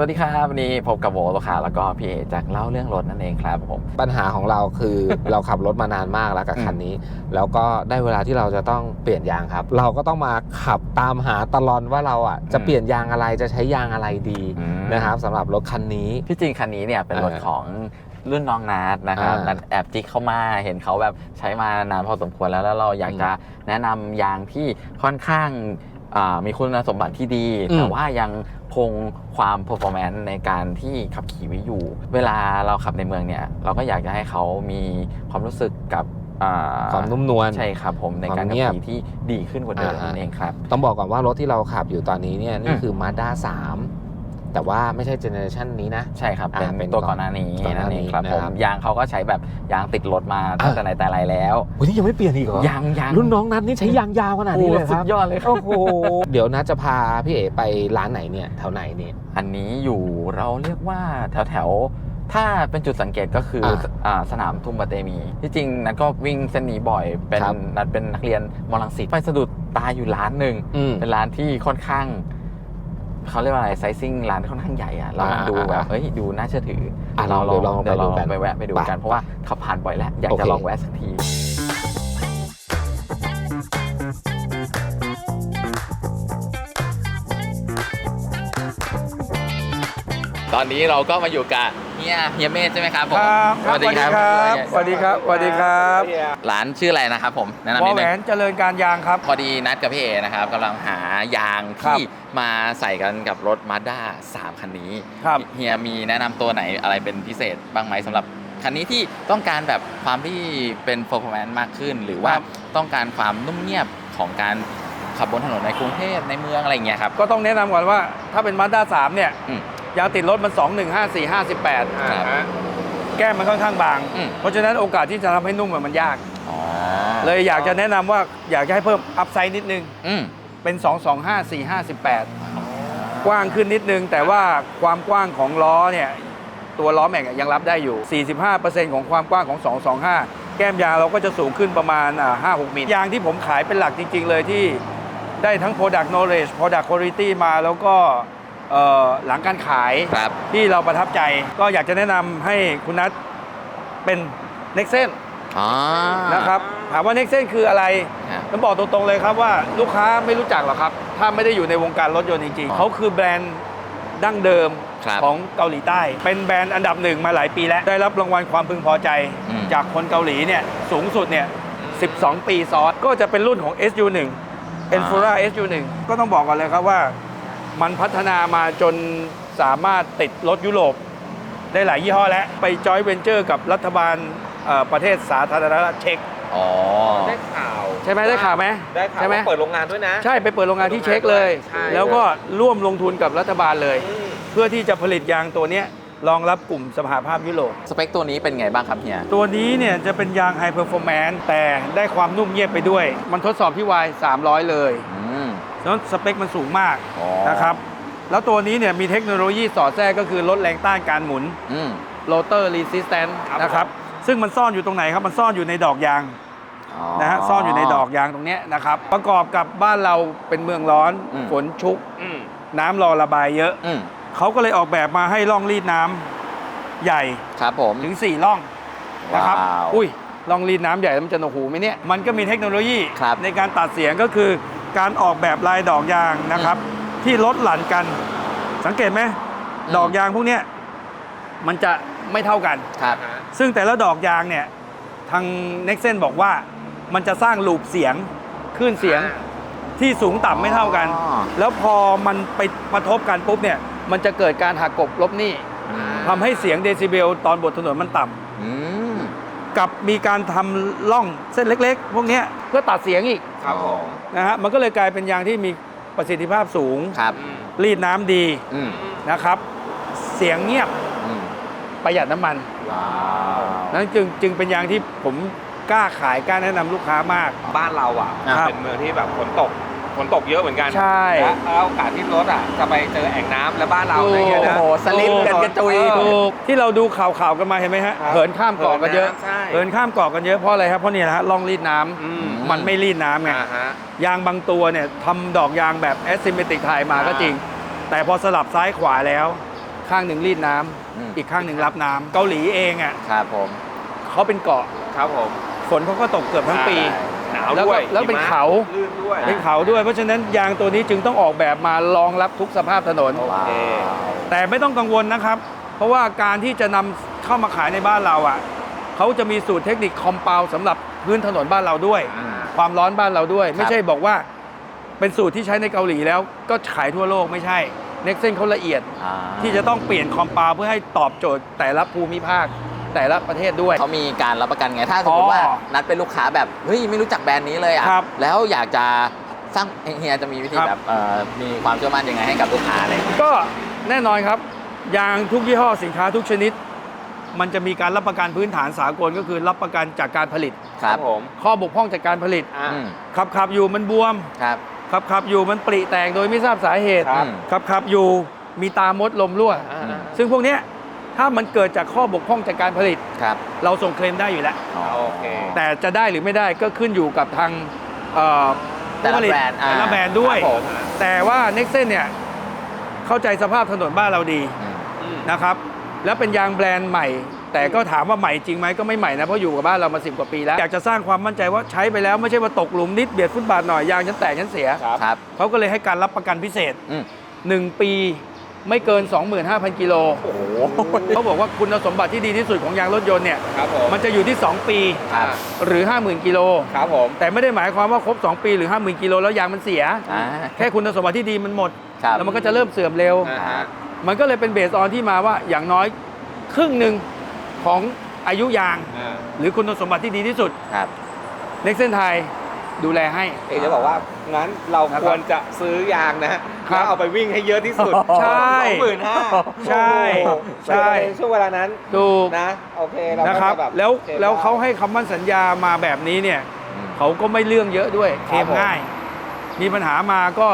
สวัสดีครับวันนี้พบกับโวลูกค้าแล้วก็พี่เอจากเล่าเรื่องรถนั่นเองครับผม ปัญหาของเราคือ เราขับรถมานานมากแล้วกับอืมคันนี้ แล้วก็ได้เวลาที่เราจะต้องเปลี่ยนยางครับ เราก็ต้องมาขับตามหาตลอนว่าเราอะจะเปลี่ยนยางอะไรจะใช้ยางอะไรดีอืมนะครับสำหรับรถคันนี้ที่จริงคันนี้เนี่ยเป็นรถเออของรุ่นน้องนัดนะครับอ่านัดแอบจิกเข้ามาเห็นเขาแบบใช้มานานพอสมควรแล้วแล้วเราอยากจะแนะนำยางที่ค่อนข้างอ่ามีคุณสมบัติที่ดีอืมแต่ว่ายัง คงความ performance ในการที่ขับขี่ไว้อยู่ เวลาเราขับในเมืองเนี่ย เราก็อยากจะให้เขามีความรู้สึกกับอ่าความนุ่มนวลใช่ครับผมในความการขับเงียบขี่ที่ดีขึ้นกว่าเดิมอ่าฮะนั่นเองครับ ต้องบอกก่อนว่ารถที่เราขับอยู่ตอนนี้เนี่ยนี่อืมคือ Mazda 3 แต่ว่าไม่ใช่เจเนอเรชันนี้นะ ใช่ครับอ่าเป็นเป็นตัวก่ก่ออนนหน้านี้ก่อนหน้านั่นเองครับนี้ผนะคมรับ ยางเขาก็ใช้แบบยางติดรถมาตั้งแต่ไหนแต่ไรแล้ววันนี้ยังไม่เปลี่ยนอีกเหรอยางยางรุ่นน้องนัดนี่ใช้ยางยาวขนาดนี้เลยคสุรับดยอดเลยครับ โอ้โหเดี๋ยวนัดจะพาพี่เอ๋ไปร้านไหนเนี่ยแถวไหนเนี่ย อันนี้อยู่เราเรียกว่าแถวแถวๆถ้าเป็นจุดสังเกตก็คืออาอ่าสนามทุ่งบาเตมี ที่จริงนัดก็วิ่งเส้นนี้บ่อย เป็นครับ นัดเป็นนักเรียนมอลังสิตไปสะดุดตาอยู่ร้านหนึ่ง อืม เป็นร้านที่ค่อนข้าง เขาเรียกว่าอะไรไซซิ่งร้านค่อนข้างใหญ่อะเราอ่าดูแบบอ่าเอ้ยดูน่าเชื่อถืออะเราลองเดี๋ยวลองเดี๋ยวไปดูเรากันไปแวะไปดูไปกันเพราะว่าขับผ่านบ่อยแล้วอยากโอจะเคลองแวะสักทีตอนนี้เราก็มาอยู่กับเฮียเฮียเมธใช่ไหมครับผมครับสวัสดีครับสวัสดีครับสวัสดีครับร้านชื่ออะไรนะครับผมแนะนำวอนิดแหวนึงนเจริญการยางครับ พอดีนัดกับพี่เอนะครับกำลังหายางครับที่ มาใส่กันกับรถมาด้า3คันนี้ครับเฮียมีแนะนำตัวไหนอะไรเป็นพิเศษบ้างไหมสำหรับคันนี้ที่ต้องการแบบความที่เป็น performance มากขึ้น หรือว่าครับ ต้องการความนุ่มเงียบของการขับบนถนนในกรุงเทพในเมืองอะไรอย่างเงี้ยครับ ก็ต้องแนะนำก่อนว่าถ้าเป็นมาด้า3เนี่ยอืมยางติดรถมัน 2 1 5 4 5 8 ครับแก้มมันค่อนข้างบาง อืม เพราะฉะนั้นโอกาสที่จะทำให้นุ่มอะมันยาก อ๋อเลยอยากจะแนะนำว่าอยากจะให้เพิ่มอัพไซด์นิดนึง อืม เป็น 2 2 5 4 5 18กว้างขึ้นนิดนึง แต่ว่าความกว้างของล้อเนี่ยตัวล้อแม็กอะยังรับได้อยู่ 45%ของความกว้างของ 225 แก้มยางเราก็จะสูงขึ้นประมาณอ่า5-6 มิลยางที่ผมขายเป็นหลักจริง ๆ เลยที่ได้ทั้ง Product Knowledge Product Quality มาแล้วก็เอ่อหลังการขายครับที่เราประทับใจ ก็อยากจะแนะนำให้คุณนัทเป็น n e x เ n อ๋อ นะครับถามว่า n e x เ n คืออะไรครับต้องบอกตรงๆเลยครับว่าลูกค้าไม่รู้จักหรอกครับ ถ้าไม่ได้อยู่ในวงการรถยนต์จริงอ๋อๆเขาคือแบรนด์ดั้งเดิมครับของเกาหลีใต้ เป็นแบรนด์อันดับหนึ่งมาหลายปีแล้ว ได้รับรางวัลความพึงพอใจ อืม จากคนเกาหลีเนี่ยสูงสุดเนี่ย 12 ปีซ้อนก็จะเป็นรุ่นของ SU1 e n f u r a SU1 ก็ต้องบอกก่อนเลยครับว่ามันพัฒนามาจนสามารถติดรถยุโรป ได้หลายยี่ห้อแล้ว ไปจอยเวนเจอร์กับรัฐบาล เอ่อประเทศสาธารณรัฐเช็ก อ๋อ ได้ข่าวใช่ไหมได้ข่าวไหมได้ข่าวใช่ไหม ว่าเปิดโรงงานด้วยนะ ใช่ไปเปิดโรงงานที่เช็คเลย ใช่ แล้วก็ร่วมลงทุนกับรัฐบาลเลย อืม เพื่อที่จะผลิตยางตัวเนี้ยรองรับกลุ่มสหภาพยุโรป สเปคตัวนี้เป็นไงบ้างครับเฮีย ตัวนี้เนี่ยจะเป็นยางไฮเพอร์ฟอร์แมนซ์แต่ได้ความนุ่มเงียบไปด้วย มันทดสอบที่วาย300 เลยอืมแล้วสเปคมันสูงมากอ๋อ นะครับ แล้วตัวนี้เนี่ยมีเทคโนโลยีสอดแทรกก็คือลดแรงต้านการหมุน อืม rotor resistance ครับนะครับ ซึ่งมันซ่อนอยู่ตรงไหนครับมันซ่อนอยู่ในดอกยางนะฮะซ่อนอยู่ในดอกยางตรงเนี้ยนะครับ ประกอบกับบ้านเราเป็นเมืองร้อนอืม ฝนชุก อืมน้ำรอระบายเยอะ อืมเขาก็เลยออกแบบมาให้ร่องรีดน้ำใหญ่ครับผม ถึง 4 ร่องนะครับ ว้าวอุ้ยร่องรีดน้ำใหญ่แล้วมันจะหนวกหูไหมเนี่ย มันก็มีเทคโนโลยีครับในการตัดเสียงก็คือการออกแบบลายดอกยางนะครับ ที่ลดหลั่นกัน สังเกตไหม อืม ดอกยางพวกเนี้ยมันจะไม่เท่ากัน ครับ ซึ่งแต่ละดอกยางเนี่ยทาง n e x เ n บอกว่ามันจะสร้างลูปเสียงคลื่นเสียงที่สูงต่ำไม่เท่ากันอ๋อแล้วพอมันไปกระทบกันปุ๊บเนี่ยมันจะเกิดการหักกบลบหนี้ทำให้เสียงเดซิเบลตอนบนถนนมันต่ำอืมกับมีการทำล่องเส้นเล็ก ๆ พวกเนี้ยเพื่อตัดเสียงอีกครับผมนะฮะมันก็เลยกลายเป็นยางที่มีประสิทธิภาพสูงครับอืมรีดน้ำดีอืมนะครับ เสียงเงียบอืม ประหยัดน้ำมันว้าวนั้นจึงจึงเป็นยางที่ผมกล้าขายกล้าแนะนำลูกค้ามาก บ้านเราอะครับเป็นเมืองที่แบบฝนตกฝนตกเยอะเหมือนกันใช่ และแล้วโอกาสที่รถอะจะไปเจอแอ่งน้ำและบ้านเราอะไรเงี้ยนะ โอ้โหสลิปกันกระจุยถูกที่เราดูข่าวๆกันมาเห็นไหมฮะครับเหินข้ามเกาะกันเยอะใช่เหินข้ามเกาะกันเยอะเพราะอะไรครับเพราะเนี่ยนะฮะล่องรีดน้ำอืม มันไม่รีดน้ำไง อ่าฮะ ยางบางตัวเนี่ยทำดอกยางแบบแอสซิมเมตริกไทยมาก็อ่าจริง แต่พอสลับซ้ายขวาแล้ว ข้างหนึ่งรีดน้ำอืม อีกข้างหนึ่งรับน้ำเกาหลีเองอะครับผมเขาเป็นเกาะครับผมฝนเขาก็ตกเกือบทั้งปีหนาวแล้วด้ก็วยแล้วเป็นหิมะเขา ลื่นด้วย เป็นเขาด้วย เพราะฉะนั้นยางตัวนี้จึงต้องออกแบบมารองรับทุกสภาพถนนโอเคแต่ไม่ต้องกังวลนะครับ เพราะว่าการที่จะนำเข้ามาขายในบ้านเราอะเขาจะมีสูตรเทคนิคคอมเปลสำหรับพื้นถนนบ้านเราด้วย อืม ความร้อนบ้านเราด้วย ไม่ใช่บอกว่าเป็นสูตรที่ใช้ในเกาหลีแล้วก็ขายทั่วโลกไม่ใช่ เน็กเซนเขาละเอียด อ่าที่จะต้องเปลี่ยนคอมเปลเพื่อให้ตอบโจทย์แต่ละภูมิภาคแต่ละประเทศด้วย เขามีการรับประกันไง ถ้าสมมติว่าอ๋อนัดเป็นลูกค้าแบบ เฮ้ย ไม่รู้จักแบรนด์นี้เลยอะ ครับแล้วอยากจะสร้างเฮียจะมีวิธีครับ แบบเอ่อมีความเชื่อมั่นยังไงให้กับลูกค้าอะไรอย่างเงี้ยก็แน่นอนครับยางทุกยี่ห้อสินค้าทุกชนิด มันจะมีการรับประกันพื้นฐานสากลก็คือรับประกันจากการผลิต ครับผมข้อบกพร่องจากการผลิต อ่า อืมขับขับอยู่มันบวม ครับ ขับขับอยู่มันปริแตกโดยไม่ทราบสาเหตุครับ ขับขับอยู่มีตามดลมรั่วอ่าซึ่งพวกเนี้ยถ้ามันเกิดจากข้อบกพร่องจากการผลิต ครับเราส่งเคลมได้อยู่แล้วอ๋อโอเค แต่จะได้หรือไม่ได้ก็ขึ้นอยู่กับทางเอ่อแต่ละผู้ผลิตแบรนด์อ่าแต่ละแบรนด์ด้วย ครับผมแต่ว่าเน็กเซนเนี่ยเข้าใจสภาพถนนบ้านเราดีอืมอืมนะครับ แล้วเป็นยางแบรนด์ใหม่ แต่ก็ถามว่าใหม่จริงไหมก็ไม่ใหม่นะ เพราะอยู่กับบ้านเรามาสิบกว่าปีแล้ว อยากจะสร้างความมั่นใจว่าใช้ไปแล้วไม่ใช่ว่าตกหลุมนิดเบียดฟุตบาทหน่อยยางฉันแตกฉันเสียครับครับ เขาก็เลยให้การรับประกันพิเศษ อืม 1 ปีไม่เกิน 25,000 กิโลโอ้โห เขาบอกว่าคุณสมบัติที่ดีที่สุดของยางรถยนต์เนี่ยครับผมมันจะอยู่ที่ 2 ปีครับ หรือ 50,000 กิโล ครับผมแต่ไม่ได้หมายความว่าครบ 2 ปีหรือ 50,000 กิโลแล้วยางมันเสีย อ่า แค่คุณสมบัติที่ดีมันหมด ครับ แล้วมันก็จะเริ่มเสื่อมเร็ว อ่าฮะมันก็เลยเป็นเบสออนที่มาว่าอย่างน้อยครึ่งหนึ่ง ของอายุยาง อ่าหรือคุณสมบัติที่ดีที่สุดครับเน็กเซนไทยดูแลให้ เอกจะบอกว่างั้นเรานะครับควรจะซื้อยางนะครัแล้บวเอาไปวิ่งให้เยอะที่สุดใช่สองหมื่นห้าใช่ใช่ ช่วงเวลานั้นถูกนะโอเคเราก็นะครับ จะแบบแล้วโอคแล้วได้เขาให้คำมั่นสัญญามาแบบนี้เนี่ยอืมเขาก็ไม่เรื่องเยอะด้วยเคลครัมบผมง่าย มีปัญหามาก็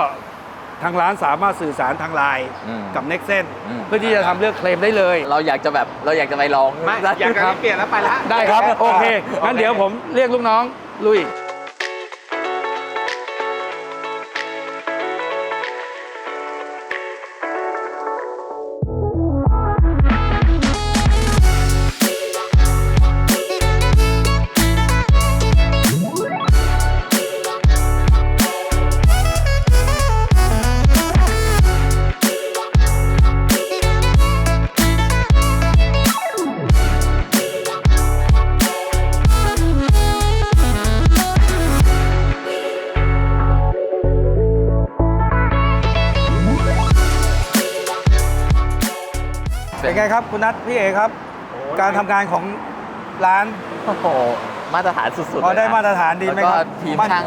ทางร้านสามารถสื่อสารทางไลน์อืมกับเน็กเซนอืม เพื่อที่จะทำเรื่องเคลมได้เลย เราอยากจะแบบเราอยากจะไปลอง ไม่อยากจะเปลี่ยนแล้วไปละ ได้ครับ โอเค งั้นเดี๋ยวผมเรียกลูกน้อง ลุย ครับคุณนัทพี่เอครับ การทำงานของร้าน โอ้โหมาตรฐานสุดๆพอได้เลยนะมาตรฐานดีไหมแล้วคก็รับทีมมั่น ช่าง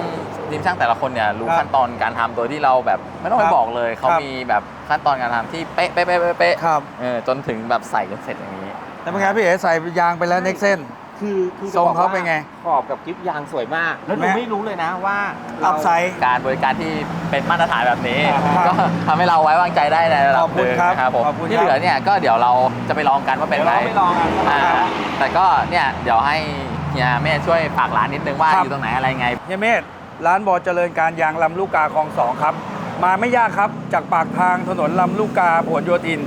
ทีมช่างแต่ละคนเนี่ยรู้ครับขั้นตอนการทำโดยที่เราแบบไม่ต้องไปครับบอกเลยเขาครับ มีแบบขั้นตอนการทำที่เป๊ะเป๊ะเป๊ะเป๊ะเป๊ะครับเออจนถึงแบบใส่จนเสร็จอย่างนี้แล้วเป็นไงพี่เอใส่ยางไปแล้วเน็กเซน คือคือทรงเขาเป็นไง ขอบกับกิฟยางสวยมาก แล้วหนูแม่ ไม่รู้เลยนะว่าอัพไซด์ การบริการที่เป็นมาตรฐานแบบนี้ ครับก็ทำให้เราไว้วางใจได้ในระดัขบอบคุณหนึ่งครับนะครับผมขอบคุณที่ครับเหลือเนี่ยก็เดี๋ยวเราจะไปลองกันว่าเป็นเดี๋ยวไงเราไปลองกันอ่าครับแต่ก็เนี่ยเดี๋ยวให้เฮียแม่ช่วยฝากร้านนิดนึงว่าครับ อยู่ตรงไหนอะไรไง เฮียเมธร้านบอเจริญการยางลำลูกกาคลองสองครับ มาไม่ยากครับ จากปากทางถนนลำลูกกาผลโยธิน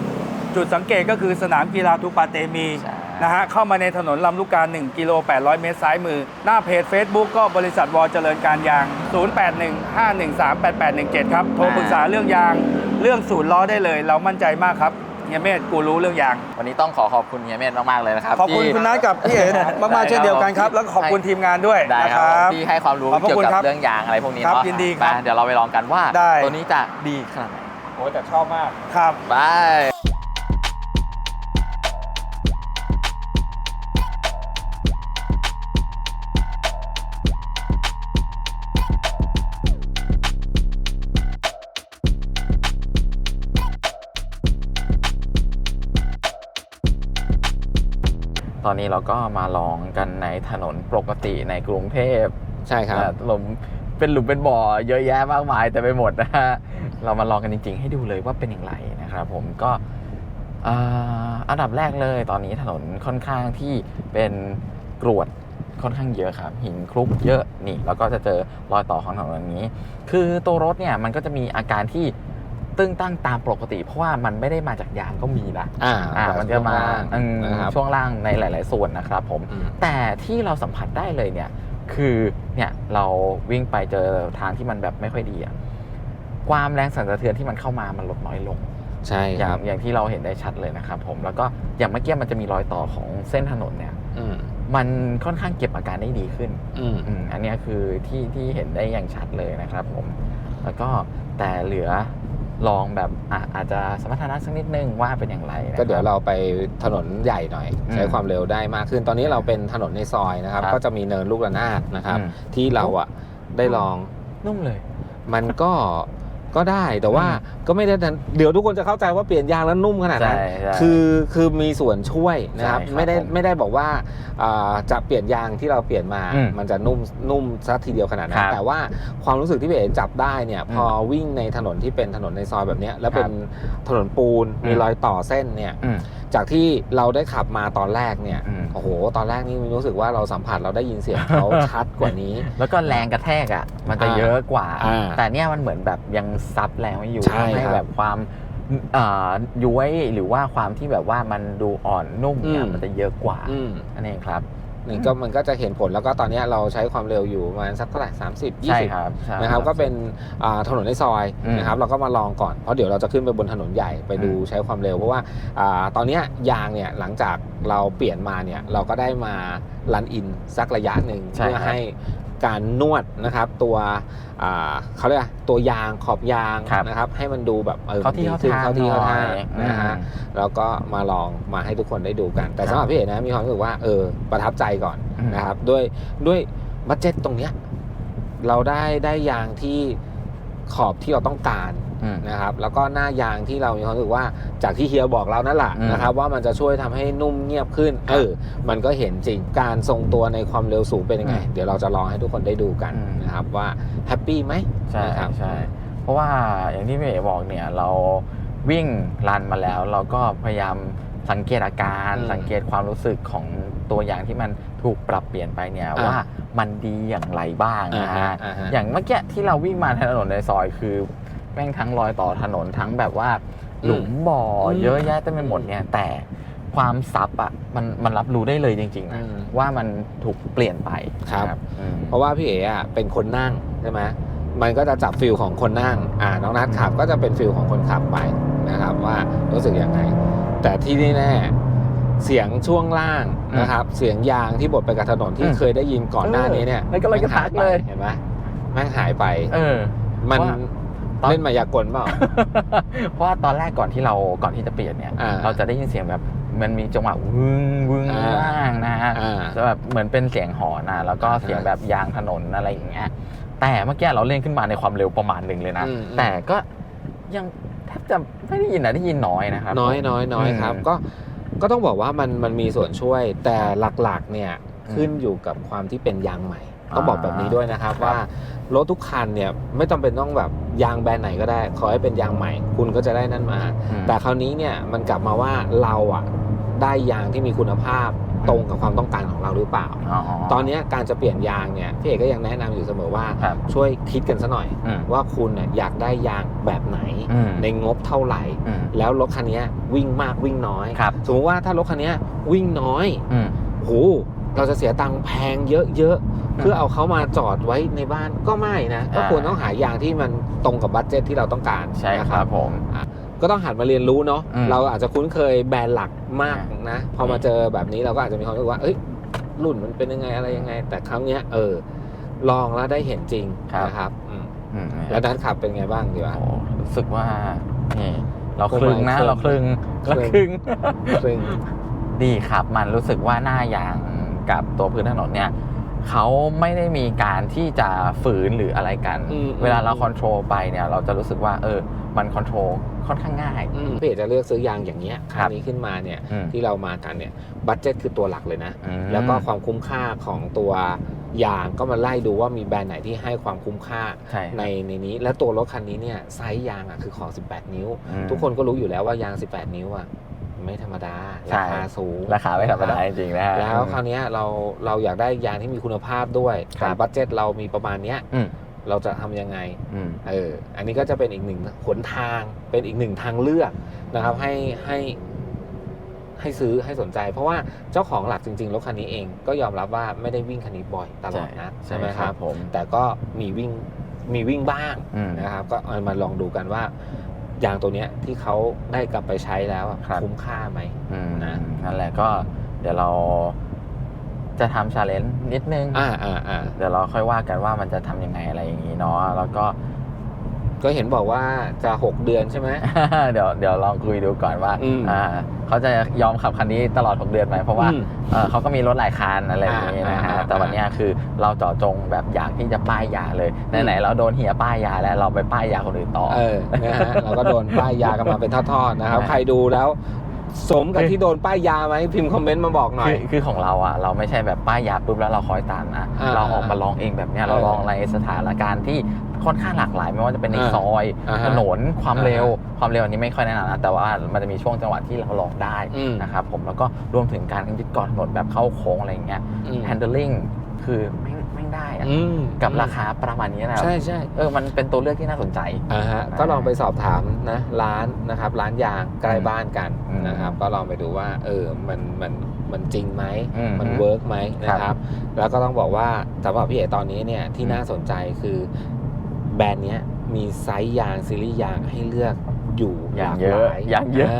จุดสังเกตก็คือสนามกีฬาทูปาเตมี ใช่ นะฮะเข้ามาในถนนลำลูกกา1กิโล800 เมตรซ้ายมือ หน้าเพจ Facebook ก็บริษัทวอเจริญการยาง 0815138817 ครับ โทรปรึกษาเรื่องยาง เรื่องสูตรล้อได้เลย เรามั่นใจมากครับเฮียเมธกูรู้เรื่องยาง วันนี้ต้องขอขอบคุณเฮียเมธมาก ๆ เลยนะครับขอบคุณที่คุณนัทกับพี่เอ๋มากๆเช่นเดียวกันครับ แล้วก็ขอบคุณทีมงานด้วยได้นะคครัรับ บที่ให้ความรู้ขอบพระเกี่ยวคุณกับครับเรื่องยางอะไรพวกนี้ครับเนาะยินดีครับมาเดี๋ยวเราไปลองกันว่าได้ ตัวนี้จะดีขนาดไหนโอ้ยแต่ชอบมากครับ ไป ตอนนี้เราก็มาลองกันในถนนปกติในกรุงเทพใช่ครับนะหลุมเป็นหลุมเป็นบ่อเยอะแยะมากมายแต่ไปหมดนะฮะเรามาลองกันจริง ๆ ให้ดูเลยว่าเป็นอย่างไรนะครับผมก็อ่าอันดับแรกเลยตอนนี้ถนนค่อนข้างที่เป็นกรวดค่อนข้างเยอะครับหินคลุกเยอะนี่แล้วก็จะเจอรอยต่อของถนนอย่างนี้ คือตัวรถเนี่ยมันก็จะมีอาการที่ ตึ้งตั้งตามปกติ เพราะว่ามันไม่ได้มาจากยางก็มีนะอ่าอ่ามันจะมาอืมนะครับช่วงล่างในหลาย ๆ ส่วนนะครับผม อืมแต่ที่เราสัมผัสได้เลยเนี่ย คือเนี่ยเราวิ่งไปเจอทางที่มันแบบไม่ค่อยดีอะความแรงสั่นสะเทือนที่มันเข้ามามันลดน้อยลง ใช่อคย่างรับอย่างที่เราเห็นได้ชัดเลยนะครับผมแล้วก็อย่างเมื่อกี้มันจะมีรอยต่อของเส้นถนนเนี่ย อืมมันค่อนข้างเก็บอาการได้ดีขึ้นอืมอืมอันเนี้ยคือที่ที่เห็นได้อย่างชัดเลยนะครับผมแล้วก็แต่เหลือ ลองแบบอะอาจจะสมรรถนะสักนิดนึงว่าเป็นอย่างไรนะครับก็เดี๋ยวเราไปถนนใหญ่หน่อยอืมใช้ความเร็วได้มากขึ้น ตอนนี้เราเป็นถนนในซอยนะครับครับก็จะมีเนินลูกระนาดนะครับอืมที่เราอะได้ลองนุ่มเลย มันก็ก็ได้แต่ว่าอืม ก็ไม่ได้ทันเดี๋ยวทุกคนจะเข้าใจว่าเปลี่ยนยางแล้วนุ่มขนาดนั้น ใช่ใช่คือคือมีส่วนช่วยนะครับใช่ครับไม่ได้ผมไม่ได้บอกว่าอ่าจะเปลี่ยนยางที่เราเปลี่ยนมาอืมมันจะนุ่มนุ่มซะทีเดียวขนาดนั้คนรับแต่ว่าความรู้สึกที่พี่เอ๋จับได้เนี่ยอืมพอวิ่งในถนนที่เป็นถนนในซอยแบบเนี้ยแล้วเป็นครับถนนปูนมีอืม รอยต่อเส้นเนี่ยอืม จากที่เราได้ขับมาตอนแรกเนี่ยอืม โอ้โหตอนแรกนี่รู้สึกว่าเราสัมผัสเราได้ยินเสียงเขา ชัดกว่านี้ แล้วก็แรงกระแทกอะ มันจะอ่าเยอะกว่า อ่าแต่เนี่ยมันเหมือนแบบยังซับแรงไม่อยู่ใช่ทำให้ครับแบบความอ่าย้วยหรือว่าความที่แบบว่ามันดูอ่อนนุ่มเนี่ยอืมมันจะเยอะกว่าอืมนั่นเองครับนี่ก็มันก็จะเห็นผลแล้วก็ตอนเนี้ยเราใช้ความเร็วอยู่ประมาณสักเท่าไหร่สามสิบยี่ใช่สิบครับใช่นะครับก็เป็นอ่าถนนในซอยอืมนะครับเราก็มาลองก่อนเพราะเดี๋ยวเราจะขึ้นไปบนถนนใหญ่ไปดูอืมใช้ความเร็ว เพราะว่าอาตอนเนี้ยยางเนี่ยหลังจากเราเปลี่ยนมาเนี่ยเราก็ได้มารันอินสักระยะหนึ่งใช่เพื่อครับให้ การนวดนะครับ ตัวอ่าเขาเรียกว่าตัวยางขอบยางครับนะครับ ให้มันดูแบบออเข้าที่ดีเข้าขึ้นทางเข้าที่เข้าทางหน่อยนะฮะอืมแล้วก็มาลองมาให้ทุกคนได้ดูกัน แต่ครับสำหรับพี่เอ๋นะมีความรู้สึกว่าเออประทับใจก่อนอืมนะครับ ด้วยด้วยบัตเจ็ตตรงเนี้ยเราได้ได้ยางที่ขอบที่เราต้องการอืม นะครับแล้วก็หน้ายางที่เรามีความรู้สึกว่าจากที่เฮียบอกเรานั่นแหละอืมนะครับว่ามันจะช่วยทำให้นุ่มเงียบขึ้นครับเออมันก็เห็นจริงการทรงตัวในความเร็วสูงเป็นยังไงอืมเดี๋ยวเราจะลองให้ทุกคนได้ดูกันอืมนะครับว่าแฮปปี้ไหมใช่นะครับใช่เพราะว่าอย่างที่พี่เอ๋บอกเนี่ยเราวิ่งรันมาแล้ว เราก็พยายามสังเกตอาการอืมสังเกตความรู้สึกของตัวอย่างที่มันถูกปรับเปลี่ยนไปเนี่ยอ่าว่ามันดีอย่างไรบ้างอ่านะฮะฮะอ่าฮะอย่างเมื่อกี้ที่เราวิ่งมาถนนในซอยคือ แม่งทั้งรอยต่อถนนทั้งแบบว่า หลุมบ่ออม เยอะแยะเต็มไปหมดเนี่ยแต่ความซับอะมันมันรับรู้ได้เลยจริงๆนะอืม ว่ามันถูกเปลี่ยนไปครับนะอืม เพราะว่าพี่เอ๋อะเป็นคนนั่งใช่ไหมมันก็จะจับฟิลของคนนั่ง อ่าน้องนัทขับก็จะเป็นฟิลของคนขับไปนะครับ ว่ารู้สึกยังไง แต่ที่แน่ๆเสียงช่วงล่างนะครับ เสียงยางที่บดไปกับถนนที่อืมเคยได้ยินก่อนหน้านี้เนี่ยเออแล้วก็เลยกระทักเลย แม่งหาไปเห็นไหมแม่งหายไป เออ มันว่าตอน เล่นมายากลเปล่า เพราะว่าตอนแรกก่อนที่เราก่อนที่จะเปลี่ยนเนี่ยอ่าเราจะได้ยินเสียงแบบมันมีจังหวะวึ้งวึ้งอ่าบ้างนะฮะอ่าจะแบบเหมือนเป็นเสียงหอนนะแล้วก็เสียงแบบยางถนนอะไรอย่างเงี้ยแต่เมื่อกี้เราเล่นขึ้นมาในความเร็วประมาณหนึ่งเลยนะ อืม แต่ก็ยังแทบจะไม่ได้ยินนะได้ยินน้อยนะครับ น้อยน้อยน้อยอืมครับ ก็ก็ต้องบอกว่ามันมันมีส่วนช่วยแต่หลักๆเนี่ยอืม ขึ้นอยู่กับความที่เป็นยางใหม่อ่า ต้องบอกแบบนี้ด้วยนะครับครับว่ารถทุกคันเนี่ยไม่จำเป็นต้องแบบยางแบรนด์ไหนก็ได้ ขอให้เป็นยางใหม่ คุณก็จะได้นั่นมาอืมแต่คราวนี้เนี่ยมันกลับมาว่าเราอะได้ยางที่มีคุณภาพตรงกับความต้องการของเราหรือเปล่าอ๋อตอนเนี้ยการจะเปลี่ยนยางเนี่ยพี่เอกก็ยังแนะนำอยู่เสมอว่าครับช่วยคิดกันซะหน่อยอืมว่าคุณน่ะอยากได้ยางแบบไหนอืมในงบเท่าไหร่อืมแล้วรถคันนี้วิ่งมากวิ่งน้อยครับสมมติว่าถ้ารถคันนี้วิ่งน้อยอืมโห เราจะเสียตังค์แพงเยอะๆเพื่อเอาเขามาจอดไว้ในบ้านก็ไม่นะก็อ่าควรต้องหายางที่มันตรงกับบัตเจ็ตที่เราต้องการใช่นะครับผมก็ต้องหันมาเรียนรู้เนาะอืมเราอาจจะคุ้นเคยแบรนด์หลักมากนะ พอมาเจอแบบนี้เราก็อาจจะมีความรู้สึกว่าเอ้ยรุ่นมันเป็นยังไงอะไรยังไง แต่ครั้งเนี้ยเออ ลองแล้วได้เห็นจริงครับนะครับอืมอืมแล้วดันขับเป็นไงบ้างดีวะโอ้รู้สึกว่านี่เราพวงคมาลัรึ่ยงนะเครื่องเราครึ่งเคเรารื่องครึ่งซึ่งดีครับมันรู้สึกว่าหน้ายาง กับตัวพื้นถนนเนี่ยเขาไม่ได้มีการที่จะฝืนหรืออะไรกันอืมเวลาเราอืมคอนโทรลไปเนี่ยเราจะรู้สึกว่าเออมันคอนโทรลค่อนข้างง่ายอืมพี่เอกจะเลือกซื้อยางอย่างเงี้ยครับคันนี้ขึ้นมาเนี่ยอืมที่เรามากันเนี่ยบัตเจ็ตคือตัวหลักเลยนะอืมแล้วก็ความคุ้มค่าของตัวยางก็มาไล่ดูว่ามีแบรนด์ไหนที่ให้ความคุ้มค่าใช่ในในนี้ และตัวรถคันนี้เนี่ยไซส์ยางอะคือของ 18 นิ้วอืมทุกคนก็รู้อยู่แล้วว่ายาง 18 นิ้วอะ ไม่ธรรมดาใช่ราคาสูง ราคาไม่ธรรมดาจริงๆนะฮะแล้วคราวเนี้ยเราเราอยากได้ยางที่มีคุณภาพด้วยครับแต่บัตเจ็ตเรามีประมาณเนี้ยอืมเราจะทำยังไงอืมเอออันนี้ก็จะเป็นอีกหนึ่งหนทางเป็นอีกหนึ่งทางเลือกนะครับ ให้ให้ให้ซื้อให้สนใจ เพราะว่าเจ้าของหลักจริงๆรถคันนี้เองก็ยอมรับว่าไม่ได้วิ่งคันนี้บ่อยตลอดนะใช่ไหมครับผมแต่ก็มีวิ่งมีวิ่งบ้างอืมนะครับ ก็เอามาลองดูกันว่า ยางตัวเนี้ยที่เขาได้กลับไปใช้แล้วอะครับ คุ้มค่าไหม อืมนะ นั่นแหละก็เดี๋ยวเราจะทำชาเลนจ์นิดนึง อ่าอ่าอ่า เดี๋ยวเราค่อยว่ากันว่ามันจะทำยังไงอะไรอย่างนี้เนาะแล้วก็ ก็เห็นบอกว่าจะ6เดือนใช่ไหม เดี๋ยวเดี๋ยวลองคุยดูก่อนว่าอืมอ่าเขาจะยอมขับคันนี้ตลอด 6 เดือนไหมเพราะว่าอืมเอ่อเขาก็มีรถหลายคันอะไรอย่างนี้นะอ่าฮะอ่าแต่วันเนี้ยคือเราเจาะจงแบบอยากที่จะป้ายยาเลยไหนๆเราโดนเหียป้ายยาแล้วเราไปป้ายยาคนอื่นต่อ เออนะฮะเราก็โดนป้ายยากันมาเป็นทอดๆนะครับ ใช่ ใครดูแล้ว สมกับที่โดนป้ายยาไหมพิมพ์คอมเมนต์มาบอกหน่อย คือคือของเราอะเราไม่ใช่แบบป้ายยาปุ๊บแล้วเราคอยตามนะอ่าเราออกมาลองเองแบบเนี้ยเราเออลองในสถานการณ์ที่ค่อนข้างหลากหลาย ไม่ว่าจะเป็นในอ่าซอยอ่าฮะถนนความเร็วอ่าความเร็วอันนี้ไม่ค่อยแนะนำนะแต่ว่ามันจะมีช่วงจังหวะที่เราลองได้อืม นะครับผมแล้วก็รวมถึงการยึดเกาะถนนแบบเข้าโค้งอะไรอย่างเงี้ย อืม handling คือไม่ไม่ได้ อะอืมกับราคาประมาณนี้นะครับใช่ใช่เออมันเป็นตัวเลือกที่น่าสนใจ อ่าฮะก็ลองไปสอบถามนะร้านนะครับร้านยางใกล้บ้านกันอืมนะครับ ก็ลองไปดูว่า เออมันมันมันจริงไหมอืมมันเวิร์กไหมนะคครัรับ บ แล้วก็ต้องบอกว่าสำหรับพี่เอ๋ตอนนี้เนี่ยที่อืมน่าสนใจคือแบรนด์เนี้ยมีไซส์ยางซีรีส์ยางให้เลือก อยู่อย่างหลเยกอะหลายอย่างเยอะ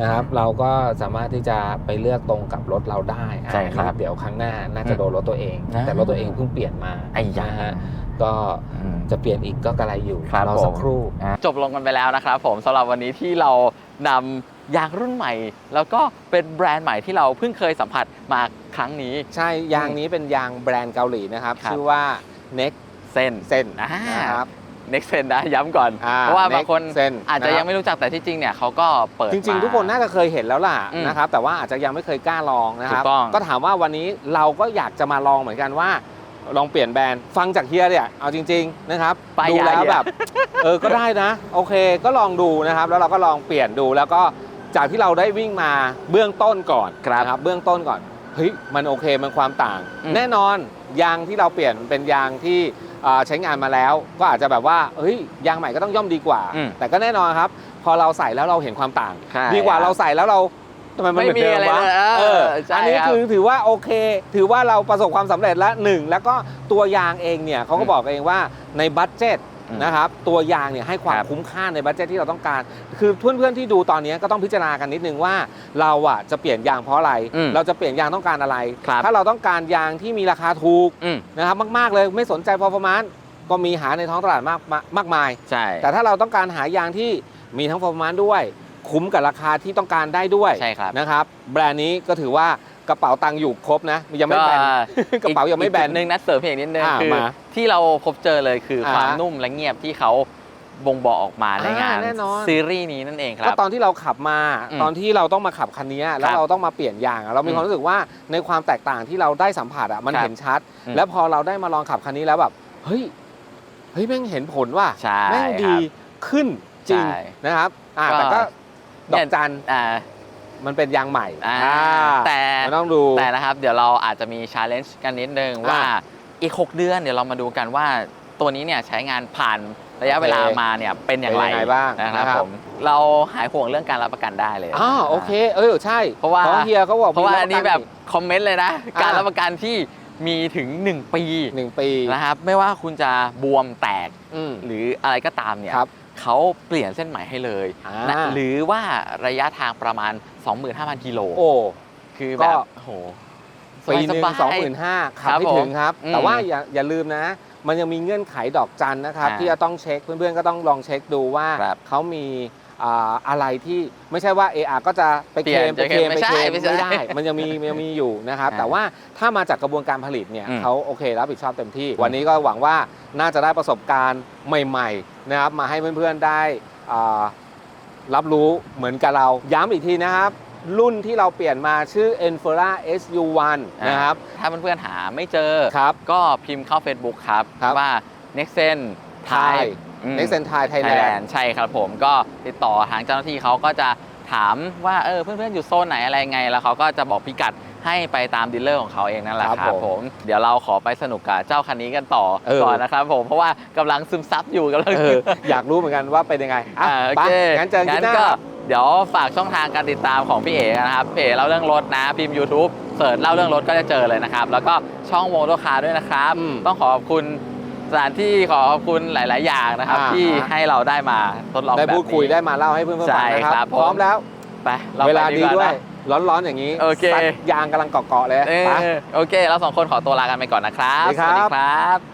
นะครับ เราก็สามารถที่จะไปเลือกตรงกับรถเราได้อะใช่ครับอันนี้เดี๋ยวครั้งหน้าน่าจะโดนรถตัวเองอ่าแต่รถตัวเองเพิ่งเปลี่ยนมาไอ้ยา นะฮะก็อืมจะเปลี่ยนอีกก็กระไรอยู่ครับรอสัผกมครู่ จบลงกันไปแล้วนะครับผมสำหรับวันนี้ที่เรานำยางรุ่นใหม่ แล้วก็เป็นแบรนด์ใหม่ที่เราเพิ่งเคยสัมผัสมาครั้งนี้ ใช่ยางนี้เป็นยางแบรนด์เกาหลีนะครับ ครับ ชื่อว่า Next เส้น Sen อ่านะครับ next เส้นนะย้ำก่อน อ่าเพราะว่าบางคน Next Sen อาจจะนะครับ ยังไม่รู้จักแต่ที่จริงเนี่ยเขาก็เปิดจริง มา ๆ ทุกคนน่าจะเคยเห็นแล้วล่ะอืมนะครับแต่ว่าอาจจะยังไม่เคยกล้าลองนะครับถูกต้อง ก็ถามว่าวันนี้เราก็อยากจะมาลองเหมือนกันว่า ลองเปลี่ยนแบรนด์ฟังจากเฮียเนี่ยเอาจริง ๆนะครับป้ายดูยาแล้วเฮียแบบ เออก็ได้นะ โอเคก็ลองดูนะครับ แล้วเราก็ลองเปลี่ยนดูแล้วก็จากที่เราได้วิ่งมาเบื้องต้นก่อนครับนะครับ เบื้องต้นก่อนเฮ้ยมันโอเคมันความต่าง อืม แน่นอนยางที่เราเปลี่ยนเป็นยางที่อ่า ใช้งานมาแล้ว ก็อาจจะแบบว่าเฮ้ยยางใหม่ก็ต้องย่อมดีกว่า อืมแต่ก็แน่นอนครับ พอเราใส่แล้วเราเห็นความต่าง ใช่ดีกว่าครับเราใส่แล้วเราทำไมมันเหมือนเดิมไม่มีวะอะไรเลยเออเออใช่อันนี้ครับคือถือว่าโอเค ถือว่าเราประสบความสำเร็จแล้วหนึ่งแล้วก็ตัวยางเองเนี่ยเขาก็อืมบอกเองว่าในบัตเจ็ตอืม นะครับตัวยางเนี่ยให้ความครับคุ้มค่าในบัตเจ็ตที่เราต้องการ คือเพื่อนๆที่ดูตอนนี้ก็ต้องพิจารณากันนิดนึงว่าเราอะจะเปลี่ยนยางเพราะอะไรอืมเราจะเปลี่ยนยางต้องการอะไรครับถ้าเราต้องการยางที่มีราคาถูกอืมนะครับมากๆเลยไม่สนใจพอประมาณก็มีหาในท้องตลาดมากมามากมายใช่แต่ถ้าเราต้องการหายางที่มีทั้ง performance ด้วย คุ้มกับราคาที่ต้องการได้ด้วยใช่ครับนะครับแบรนด์นี้ก็ถือว่า กระเป๋าตังค์อยู่ครบนะยังไม่แบน กระเป๋ายังไม่แบนอีกจุดหนึ่งนะเสริมเพียงนิดนึงอ่าคือมาที่เราพบเจอเลยคืออ่าความนุ่มและเงียบที่เขาบ่งบอกออกมาในงานอ่าแน่นอนซีรีส์นี้นั่นเองคก็รับตอนที่เราขับมาอืมตอนที่เราต้องมาขับคันนี้แล้ควรับเราต้องมาเปลี่ยนยางอะเรามีอืมความรู้สึกว่าในความแตกต่างที่เราได้สัมผัสอะมันครับเห็นชัดอืมแล้วพอเราได้มาลองขับคันนี้แล้วแบบเฮ้ยเฮ้ยแม่งเห็นผลว่าใช่แม่งคดีรับขึ้นจริงใช่นะครับอ่าก็แต่ก็ดเนี่อยกจันอ่า มันเป็นยางใหม่อ่าอ่าแต่มันต้องดู แต่นะครับ เดี๋ยวเราอาจจะมีชาเลนจ์กันนิดนึงว่าอ่าอีก 6 เดือนเดี๋ยวเรามาดูกันว่าตัวนี้เนี่ยใช้งานผ่านระยะโอเคเวลามาเนี่ยเป็นอย่างไรเป็นยังไงบ้างนะครับนะครับ ผมเราหายห่วงเรื่องการรับประกันได้เลย อ๋อโอเค เออใช่เพราะว่าเฮียเขาบอกเพราะว่ามีอันนี้ปกัแบบคอมเมนต์เลยนะอ่าการรับประกันที่มีถึง 1 ปีหนึ่งปีนะครับไม่ว่าคุณจะบวมแตกอืมหรืออะไรก็ตามเนี่ย ครับ เขาเปลี่ยนเส้นใหม่ให้เลยอ่านะหรือว่าระยะทางประมาณ 25,000กิโลโอ้คือก็แบบโอ้โหปีหนึ่งบายๆสองหมื่นห้าขับครับไม่ถึงครับผมแต่ว่าอืมอย่าอย่าลืมนะ มันยังมีเงื่อนไขดอกจันนะครับอ่าที่จะต้องเช็คเพื่อนๆก็ต้องลองเช็คดูว่าครับเขามี อ่าอะไรที่ไม่ใช่ว่าเออก็จะไปเคลมเปลี่ไปยนเคลมไม่ไปใช่เคลมไม่ใช่ไม่ได้ มันยังมีมันยังมีอยู่นะครับอ่าแต่ว่าถ้ามาจากกระบวนการผลิตเนี่ยอืมเขาโอเครับผิดชอบเต็มที่ วันนี้ก็หวังว่าน่าจะได้ประสบการณ์ใหม่ๆนะครับมาให้เพื่อนๆได้อ่ารับรู้เหมือนกับเรา ย้ำอีกทีนะครับ รุ่นที่เราเปลี่ยนมาชื่อ Enfera SU1 นะครับถ้าเพื่อนๆหาไม่เจอ ครับ ก็พิมพ์เข้า Facebook ครับ ครับว่า Nexen Thai Thai อืม Next and Thai ไทยแล Thailand นด์ใช่ครับผมก็ติดต่อทางเจ้าหน้าที่เขาก็จะถามว่าเออเพื่อนๆอยู่โซนไหนอะไรไง แล้วเขาก็จะบอกพิกัดให้ไปตามดีลเลอร์ของเขาเองนั่นแหละครับครับผม ผม เดี๋ยวเราขอไปสนุกกับเจ้าคันนี้กันต่อเออ ก่อนนะครับผมเพราะว่ากำลังซึมซับอยู่กำลัง เอออยากรู้เหมือนกันว่าเป็นยังไงอะอ่าโอไปเคงั้นเจอกันที่หน้า ก็ครับเดี๋ยวฝากช่องทางการติดตามของพี่เอ๋นะครับพี่เอ๋เล่าเรื่องรถนะพิมพ์ YouTube เสิร์ชเล่าเรื่องรถก็จะเจอเลยนะครับ แล้วก็ช่องโมโตคาร์ด้วยนะครับ อืม ต้องขอขอบคุณ สถานที่ขอขอบคุณหลาย ๆ อย่างนะครับ อ่า ที่ให้เราได้มาทดลองได้แบบพูดคุยนี้ได้มาเล่าให้เพื่อนๆใช่ฟังนะคครัรับบผมพร้อมแล้ว ไปเราเวไปลาดีกด้วยนะ ร้อนๆอย่างนี้โอเค ซัดยางกำลังเกาะๆเลยเอไป อโอเค เราสองคนขอตัวลากันไปก่อนนะครับ สวัสดีครับครับ